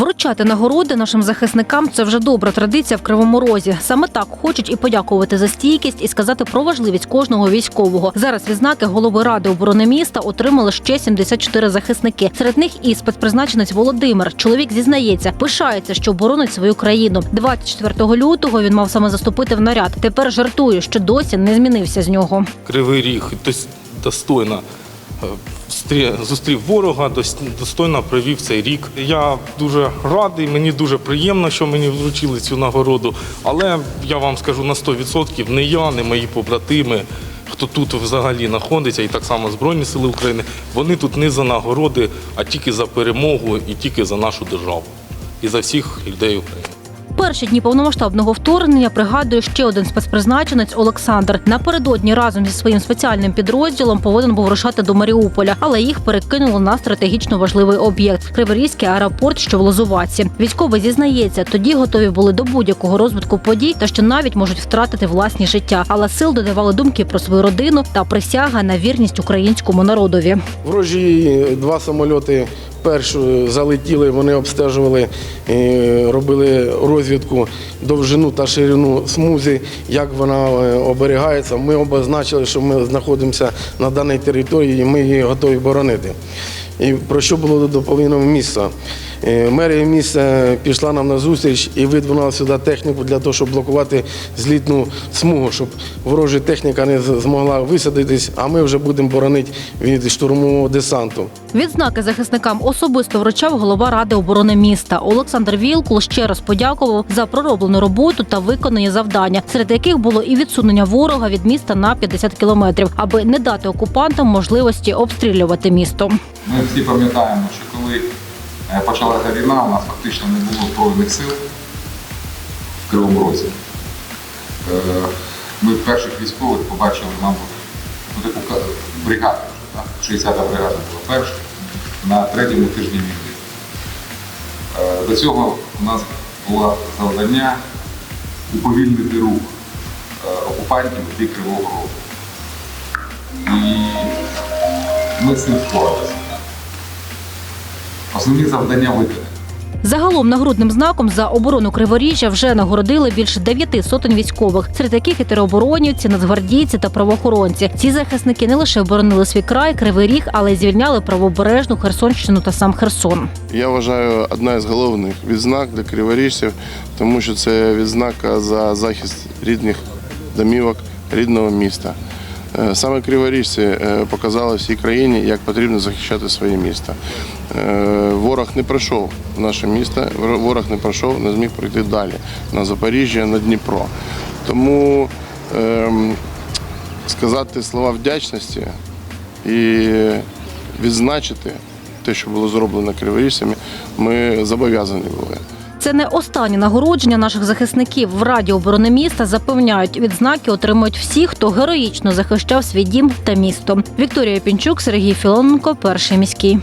Вручати нагороди нашим захисникам це вже добра традиція в Кривому Розі. Саме так хочуть і подякувати за стійкість і сказати про важливість кожного військового. Зараз відзнаки голови ради оборони міста отримали ще 74 захисники. Серед них і спецпризначенець Володимир. Чоловік зізнається, пишається, що боронить свою країну. 24 лютого він мав саме заступити в наряд. Тепер жартує, що досі не змінився з нього. Кривий ріг дос- достойно зустрів ворога, достойно провів цей рік. Я дуже радий, мені дуже приємно, що мені вручили цю нагороду. Але я вам скажу на 100% не я, не мої побратими. Хто тут взагалі знаходиться, і так само Збройні Сили України, вони тут не за нагороди, а тільки за перемогу і тільки за нашу державу і за всіх людей України. Перші дні повномасштабного вторгнення пригадує ще один спецпризначенець Олександр. Напередодні разом зі своїм спеціальним підрозділом повинен був рушати до Маріуполя, але їх перекинуло на стратегічно важливий об'єкт Криворізький аеропорт, що в Лозуваці. Військовий зізнається, тоді готові були до будь-якого розвитку подій та що навіть можуть втратити власні життя. Але сил додавали думки про свою родину та присяга на вірність українському народові. Ворожі два самольоти першу залетіли, вони обстежували, е, робили розвідку довжину та ширину смузи, як вона е, оберігається. Ми обозначили, що ми знаходимося на даній території і ми її готові боронити. І про що було доповнено місто? Е, Мерія міста пішла нам на зустріч і видвинула сюди техніку для того, щоб блокувати злітну смугу, щоб ворожа техніка не змогла висадитись, а ми вже будемо боронити від штурмового десанту. Відзнаки захисникам особисто вручав голова ради оборони міста. Олександр Вілкул ще раз подякував за пророблену роботу та виконані завдання, серед яких було і відсунення ворога від міста на 50 кілометрів, аби не дати окупантам можливості обстрілювати місто. Ми всі пам'ятаємо, що коли е, почалася війна, у нас фактично не було збройних сил в Кривому Розі. Е, Ми перших військових побачили, мабуть, ну, таку бригаду. 60-та бригада була перша на третьому тижні війни. Е, До цього у нас було завдання уповільнити рух е, окупантів в бік Кривого Рогу. І ми з цим впоралися. Основні завдання виконані. Загалом нагрудним знаком за оборону Криворіжжя вже нагородили більше дев'яти сотень військових, серед яких і тероборонівці, нацгвардійці та правоохоронці. Ці захисники не лише оборонили свій край, кривий ріг, але й звільняли правобережну Херсонщину та сам Херсон. Я вважаю одна із головних відзнак для криворіжців, тому що це відзнака за захист рідних домівок, рідного міста. Е, Саме криворіжці е, показали всій країні, як потрібно захищати своє місто. Е, Ворог не пройшов наше місто, ворог не пройшов, не зміг пройти далі на Запоріжжя, на Дніпро. Тому ем, сказати слова вдячності і відзначити те, що було зроблено криворіжцями, ми зобов'язані були. Це не останнє нагородження наших захисників. В Раді оборони міста запевняють, відзнаки отримують всі, хто героїчно захищав свій дім та місто. Вікторія Пінчук, Сергій Філоненко, перший міський.